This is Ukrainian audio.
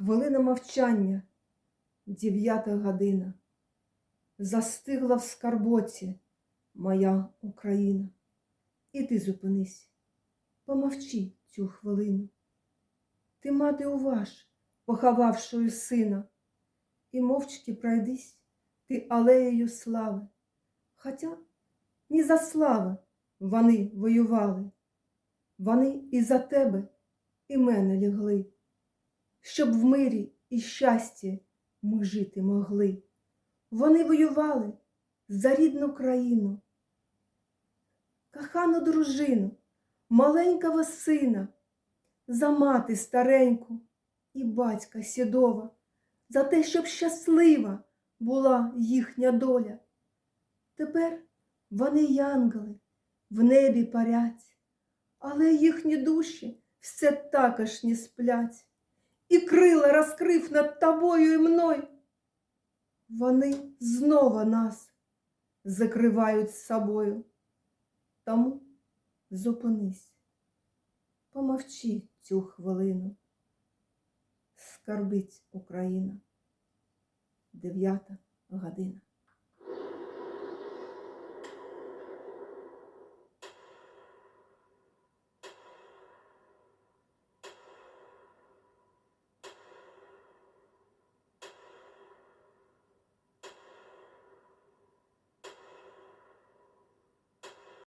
Хвилина мовчання, дев'ята година. Застигла в скарботі моя Україна. І ти зупинись, помовчи цю хвилину. Ти, мати, уваж, поховавшою сина, і мовчки пройдись ти алеєю слави. Хоча ні за слави вони воювали, вони і за тебе, і мене лягли, щоб в мирі і щасті ми жити могли. Вони воювали за рідну країну, кохану дружину, маленького сина, за мати стареньку і батька сідова, за те, щоб щаслива була їхня доля. Тепер вони янгели в небі парять, але їхні душі все також не сплять, і крила розкрив над тобою і мною. Вони знову нас закривають з собою. Тому зупинись, помовчи цю хвилину. Скарбить Україна. Дев'ята година.